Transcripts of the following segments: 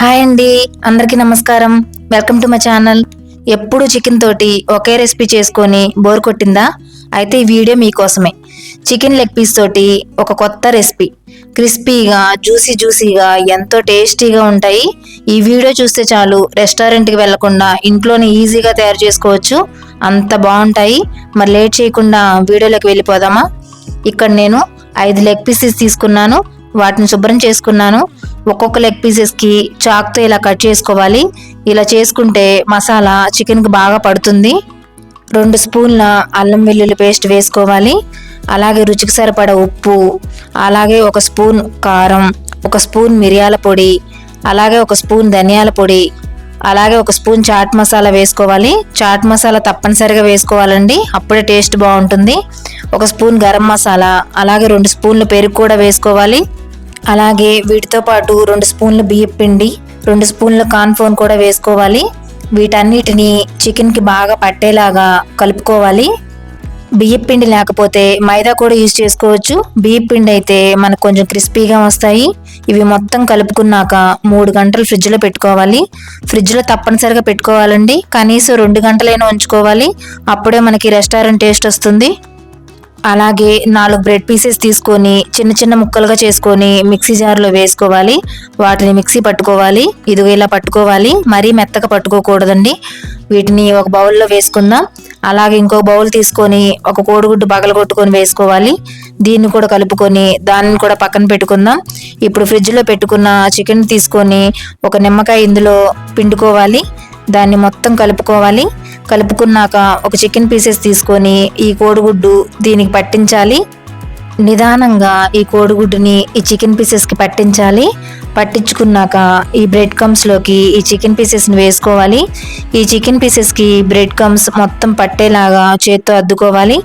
Hi అండి. అందరికీ నమస్కారం. వెల్కమ్ టు మై ఛానల్ ఎప్పుడు చికెన్ తోటి ఒకే రెసిపీ చేసుకొని బోర్ కొట్టిందా? అయితే ఈ వీడియో మీకోసమే. చికెన్ లెగ్ పీస్ తోటి ఒక కొత్త రెసిపీ. క్రిస్పీగా జ్యూసీ జ్యూసీగా ఎంతో టేస్టీగా ఉంటాయి. ఈ వీడియో చూస్తే చాలు రెస్టారెంట్కి వెళ్ళకుండా ఇంట్లోనే ఈజీగా తయారు చేసుకోవచ్చు. అంత బాగుంటాయి. మరి లేట్ చేయకుండా వీడియోలోకి వెళ్ళిపోదామా? ఇక్కడ నేను ఐదు లెగ్ పీసెస్ తీసుకున్నాను. వాటిని శుభ్రం చేసుకున్నాను. ఒక్కొక్క లెగ్ పీసెస్కి చాక్తో ఇలా కట్ చేసుకోవాలి. ఇలా చేసుకుంటే మసాలా చికెన్కి బాగా పడుతుంది. రెండు స్పూన్ల అల్లం వెల్లుల్లి పేస్ట్ వేసుకోవాలి. అలాగే రుచికి సరిపడ ఉప్పు అలాగే ఒక స్పూన్ కారం ఒక స్పూన్ మిరియాల పొడి అలాగే ఒక స్పూన్ ధనియాల పొడి అలాగే ఒక స్పూన్ చాట్ మసాలా వేసుకోవాలి. చాట్ మసాలా తప్పనిసరిగా వేసుకోవాలండి. అప్పుడే టేస్ట్ బాగుంటుంది. ఒక స్పూన్ గరం మసాలా అలాగే రెండు స్పూన్లు పెరుగు కూడా వేసుకోవాలి. అలాగే వీటితో పాటు రెండు స్పూన్ల బియ్యం పిండి రెండు స్పూన్ల కార్న్ఫోన్ కూడా వేసుకోవాలి. వీటన్నిటిని చికెన్కి బాగా పట్టేలాగా కలుపుకోవాలి. బియ్యం పిండి లేకపోతే మైదా కూడా యూజ్ చేసుకోవచ్చు. బియ్యం పిండి అయితే మనకు కొంచెం క్రిస్పీగా వస్తాయి. ఇవి మొత్తం కలుపుకున్నాక మూడు గంటలు ఫ్రిడ్జ్లో పెట్టుకోవాలి. ఫ్రిడ్జ్లో తప్పనిసరిగా పెట్టుకోవాలండి. కనీసం రెండు గంటలైనా ఉంచుకోవాలి. అప్పుడే మనకి రెస్టారెంట్ టేస్ట్ వస్తుంది. అలాగే నాలుగు బ్రెడ్ పీసెస్ తీసుకొని చిన్న చిన్న ముక్కలుగా చేసుకొని మిక్సీ జార్లో వేసుకోవాలి. వాటిని మిక్సీ పట్టుకోవాలి. ఇదిగో ఇలా పట్టుకోవాలి. మరీ మెత్తగా పట్టుకోకూడదండి. వీటిని ఒక బౌల్లో వేసుకుందాం. అలాగే ఇంకో బౌల్ తీసుకొని ఒక కోడిగుడ్డు కొట్టుకొని వేసుకోవాలి. దీన్ని కూడా కలుపుకొని దానిని కూడా పక్కన పెట్టుకుందాం. ఇప్పుడు ఫ్రిడ్జ్లో పెట్టుకున్న చికెన్ తీసుకొని ఒక నిమ్మకాయ ఇందులో పిండుకోవాలి. దాన్ని మొత్తం కలుపుకోవాలి. కలుపుకున్నాక ఒక చికెన్ పీసెస్ తీసుకొని ఈ కోడిగుడ్డు దీనికి పట్టించాలి. నిదానంగా ఈ కోడిగుడ్డుని ఈ చికెన్ పీసెస్కి పట్టించాలి. పట్టించుకున్నాక ఈ బ్రెడ్ కమ్స్లోకి ఈ చికెన్ పీసెస్ని వేసుకోవాలి. ఈ చికెన్ పీసెస్కి బ్రెడ్ కమ్స్ మొత్తం పట్టేలాగా చేత్తో అద్దుకోవాలి.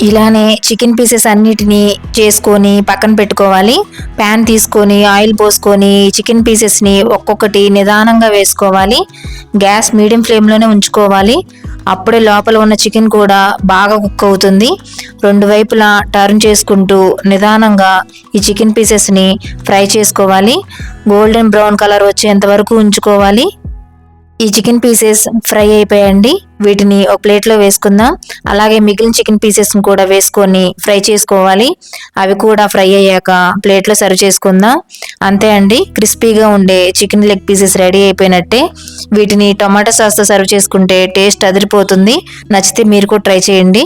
ఇలానే చికెన్ పీసెస్ అన్నిటినీ చేసుకొని పక్కన పెట్టుకోవాలి. ప్యాన్ తీసుకొని ఆయిల్ పోసుకొని చికెన్ పీసెస్ని ఒక్కొక్కటి నిదానంగా వేసుకోవాలి. గ్యాస్ మీడియం ఫ్లేమ్లోనే ఉంచుకోవాలి. అప్పుడే లోపల ఉన్న చికెన్ కూడా బాగా కుక్ అవుతుంది. రెండు వైపులా టర్న్ చేసుకుంటూ నిదానంగా ఈ చికెన్ పీసెస్ని ఫ్రై చేసుకోవాలి. గోల్డెన్ బ్రౌన్ కలర్ వచ్చేంత వరకు ఉంచుకోవాలి. ఈ చికెన్ పీసెస్ ఫ్రై అయిపోయండి వీటిని ఒక ప్లేట్లో వేసుకుందాం. అలాగే మిగిలిన చికెన్ పీసెస్ని కూడా వేసుకొని ఫ్రై చేసుకోవాలి. అవి కూడా ఫ్రై అయ్యాక ప్లేట్లో సర్వ్ చేసుకుందాం. అంతే అండి. క్రిస్పీగా ఉండే చికెన్ లెగ్ పీసెస్ రెడీ అయిపోయినట్టే. వీటిని టొమాటో సాస్తో సర్వ్ చేసుకుంటే టేస్ట్ అదిరిపోతుంది. నచ్చితే మీరు కూడా ట్రై చేయండి.